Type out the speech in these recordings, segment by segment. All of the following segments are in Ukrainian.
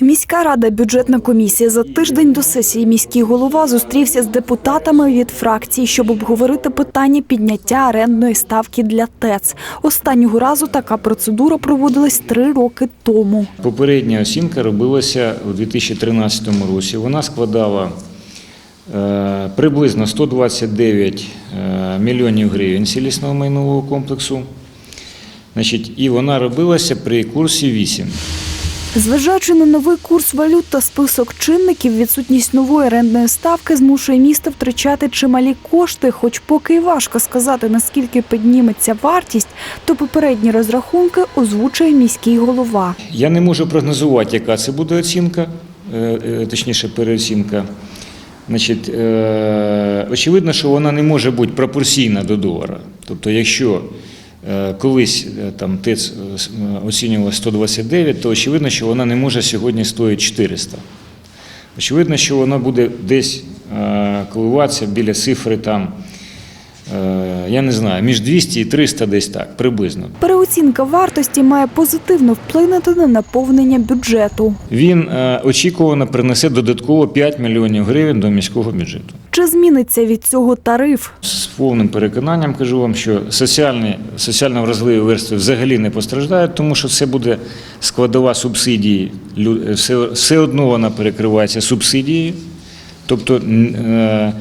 Міська рада, бюджетна комісія за тиждень до сесії міський голова зустрівся з депутатами від фракцій, щоб обговорити питання підняття орендної ставки для ТЕЦ. Останнього разу така процедура проводилась три роки тому. Попередня оцінка робилася у 2013 році. Вона складала е, приблизно 129 е, мільйонів гривень цілісного майнового комплексу. Значить, і вона робилася при курсі 8. Зважаючи на новий курс валют та список чинників, відсутність нової орендної ставки змушує місто втрачати чималі кошти. Хоч поки й важко сказати, наскільки підніметься вартість, то попередні розрахунки озвучує міський голова. Я не можу прогнозувати, яка це буде оцінка, е, е, точніше переоцінка. Значить, е, очевидно, що вона не може бути пропорційна до долара. Тобто, якщо колись е, там ТЕЦ е, е, оцінювала 129, то очевидно, що вона не може сьогодні стоїти 400. Очевидно, що вона буде десь е, коливатися біля цифри там, е, я не знаю, між 200 і 300 десь так, приблизно. Переоцінка вартості має позитивно вплинути на наповнення бюджету. Він е, очікувано принесе додатково 5 мільйонів гривень до міського бюджету. Чи зміниться від цього тариф? З повним переконанням кажу вам, що соціальні, соціально вразливі верстви взагалі не постраждають, тому що це буде складова субсидії. Все, все одно вона перекривається субсидією. Тобто, е,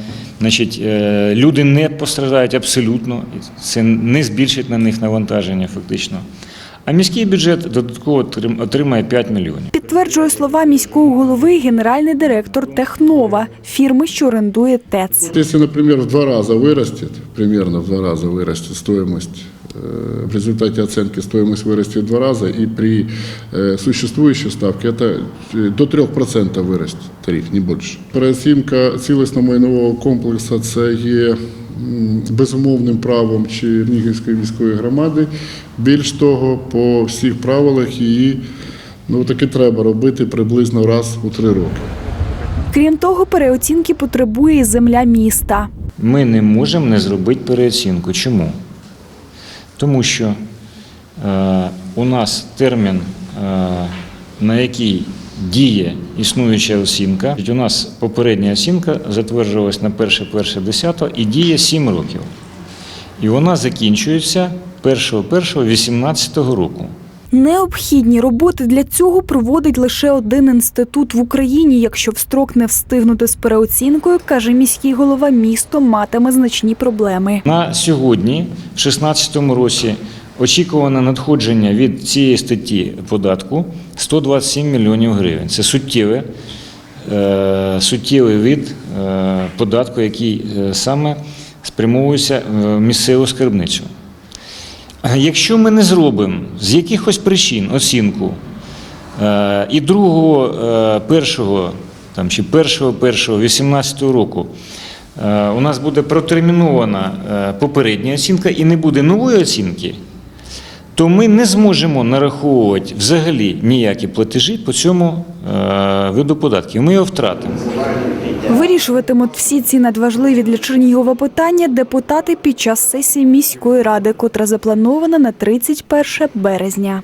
значить, е, люди не постраждають абсолютно. І Це не збільшить на них навантаження фактично. А міський бюджет додатково отрим- отримає 5 мільйонів. Підтверджує слова міського голови генеральний директор Технова, фірми, що орендує ТЕЦ. Если, например, в два раза вырастет, примерно в два раза вырастет стоимость, э, в результате оценки стоимость вырастет в два раза, и при э, существующей ставке это э, до 3% вырастет тариф, не больше. Переоцінка цілісного майнового комплексу це є м, безумовним правом Чернігівської міської громади. Більш того, по всіх правилах її ну, таки треба робити приблизно раз у три роки. Крім того, переоцінки потребує і земля міста. Ми не можемо не зробити переоцінку. Чому? Тому що е, у нас термін, е, на який діє існуюча оцінка, у нас попередня оцінка затверджувалась на 1.1.10 і діє 7 років. І вона закінчується 1.1.18 року. Необхідні роботи для цього проводить лише один інститут в Україні. Якщо в строк не встигнути з переоцінкою, каже міський голова, місто матиме значні проблеми. На сьогодні, в 2016 році, очікуване надходження від цієї статті податку 127 мільйонів гривень. Це суттєве, е, суттєвий від е, податку, який е, саме спрямовується в місцеву скарбницю. Якщо ми не зробимо з якихось причин оцінку е, і другого, е, першого там, чи першого, першого 18 року е, у нас буде протермінована попередня оцінка і не буде нової оцінки, то ми не зможемо нараховувати взагалі ніякі платежі по цьому виду податків. Ми його втратимо. Вирішуватимуть всі ці надважливі для Чернігова питання депутати під час сесії міської ради, котра запланована на 31 березня.